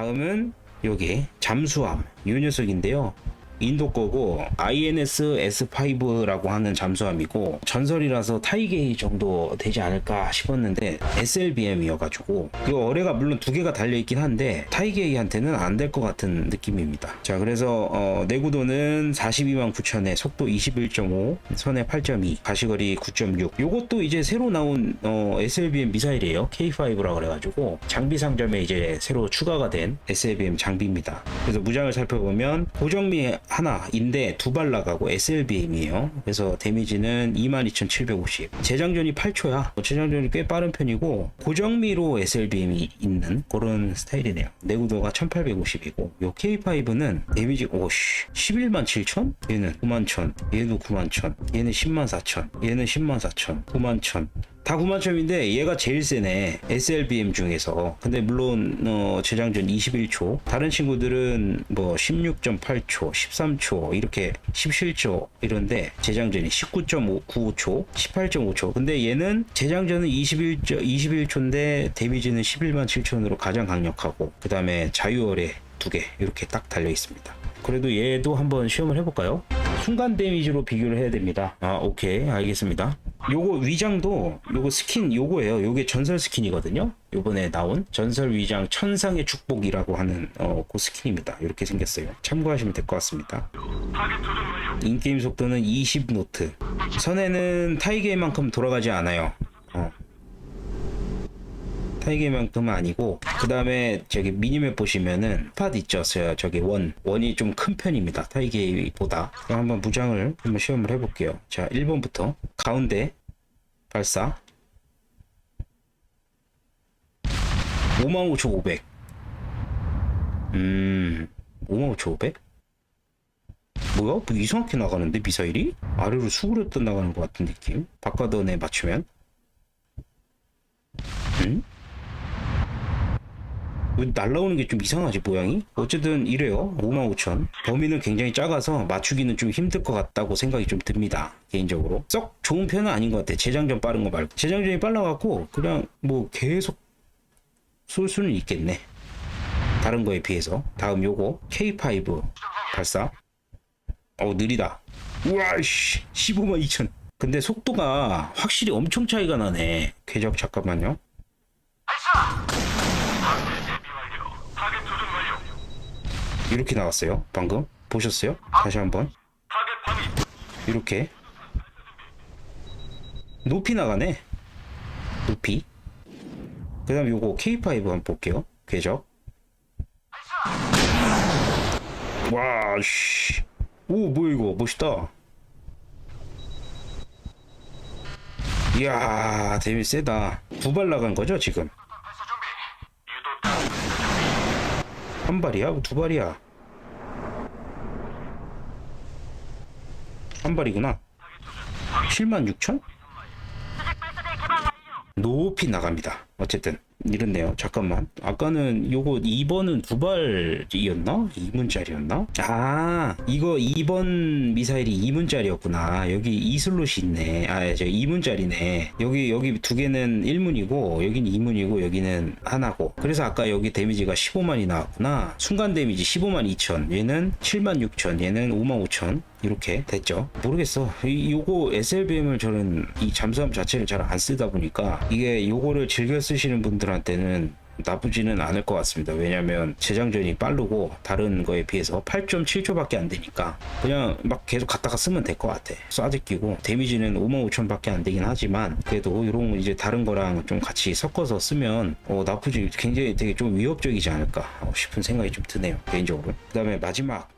다음은 여기 잠수함 이 녀석인데요. 인도 거고 INS S5라고 하는 잠수함이고 전설이라서 타이게이 정도 되지 않을까 싶었는데 SLBM이어가지고 이 어뢰가 물론 두 개가 달려 있긴 한데 타이게이한테는 안 될 것 같은 느낌입니다. 자 그래서 어, 내구도는 42만 9천에 속도 21.5, 선에 8.2, 가시거리 9.6. 요것도 이제 새로 나온 어, SLBM 미사일이에요. K5라 그래가지고 장비 상점에 이제 새로 추가가 된 SLBM 장비입니다. 그래서 무장을 살펴보면 고정미 하나인데 두 발 나가고 SLBM이에요. 그래서 데미지는 22,750. 재장전이 8초야. 재장전이 꽤 빠른 편이고 고정미로 SLBM이 있는 그런 스타일이네요. 내구도가 1850이고 요 K5는 데미지 오씨 11만 7천? 얘는 9만 천. 얘도 9만 천. 얘는 10만 4천. 얘는 10만 4천. 9만 천. 다 9만 점인데 얘가 제일 세네 SLBM 중에서 근데 물론 어, 재장전 21초 다른 친구들은 뭐 16.8초 13초 이렇게 17초 이런데 재장전이 19.95초 18.5초 근데 얘는 재장전은 21, 21초인데 데미지는 11만 7천으로 가장 강력하고 그 다음에 자유어뢰 두개 이렇게 딱 달려 있습니다 그래도 얘도 한번 시험을 해볼까요? 순간 데미지로 비교를 해야 됩니다. 아, 오케이. 알겠습니다. 요거 위장도 요거 스킨 요거예요. 요게 전설 스킨이거든요. 요번에 나온 전설 위장 천상의 축복이라고 하는 어, 그 스킨입니다. 이렇게 생겼어요. 참고하시면 될 것 같습니다. 인게임 속도는 20노트. 선에는 타이게임만큼 돌아가지 않아요. 어. 타이게만큼은 아니고 그 다음에 저기 미니맵 보시면은 팟 있죠 저- 저기 원 원이 좀 큰 편입니다 타이게보다 그럼 한번 무장을 한번 시험을 해볼게요 자 1번부터 가운데 발사 55,500 음 55,500? 뭐야? 뭐 이상하게 나가는데 미사일이? 아래로 수그렸다 나가는 것 같은 느낌 바꿔던에 맞추면 응? 왜 날라오는 게 좀 이상하지 모양이? 어쨌든 이래요. 55,000 범위는 굉장히 작아서 맞추기는 좀 힘들 것 같다고 생각이 좀 듭니다 개인적으로. 썩 좋은 편은 아닌 것 같아. 재장전 빠른 거 말고. 재장전이 빨라갖고 그냥 뭐 계속 쏠 수는 있겠네. 다른 거에 비해서. 다음 요거. K5 발사. 어 느리다. 우와 씨. 15만 2천. 근데 속도가 확실히 엄청 차이가 나네. 궤적 잠깐만요 이렇게 나왔어요 방금? 보셨어요? 다시 한번. 이렇게. 높이 나가네. 높이. 그 다음 요거 K5 한번 볼게요. 궤적. 와 씨. 오 뭐야 이거? 멋있다. 이야 데미 세다. 두 발 나간 거죠 지금 한 발이야? 두 발이야? 한 발이구나 7만 6천? 높이 나갑니다 어쨌든 이렇네요. 잠깐만. 아까는 요거 2번은 두 발이었나? 2문짜리였나? 아 이거 2번 미사일이 2문짜리였구나. 여기 2슬롯이 있네. 아 저 2문짜리네. 여기 여기 두 개는 1문이고 여기는 2문이고 여기는 하나고. 그래서 아까 여기 데미지가 15만이 나왔구나. 순간 데미지 15만 2천. 얘는 7만 6천. 얘는 5만 5천. 이렇게 됐죠. 모르겠어. 이, 요거 SLBM을 저는 이 잠수함 자체를 잘 안 쓰다 보니까 이게 요거를 즐겨 쓰시는 분들 한테는 나쁘지는 않을 것 같습니다. 왜냐면 재장전이 빠르고 다른 거에 비해서 8.7초밖에 안 되니까 그냥 막 계속 갖다가 쓰면 될 것 같아. 쏴드 끼고 데미지는 55,000밖에 안 되긴 하지만 그래도 이런 이제 다른 거랑 좀 같이 섞어서 쓰면 어, 나쁘지 굉장히 되게 좀 위협적이지 않을까 싶은 생각이 좀 드네요. 개인적으로. 그다음에 마지막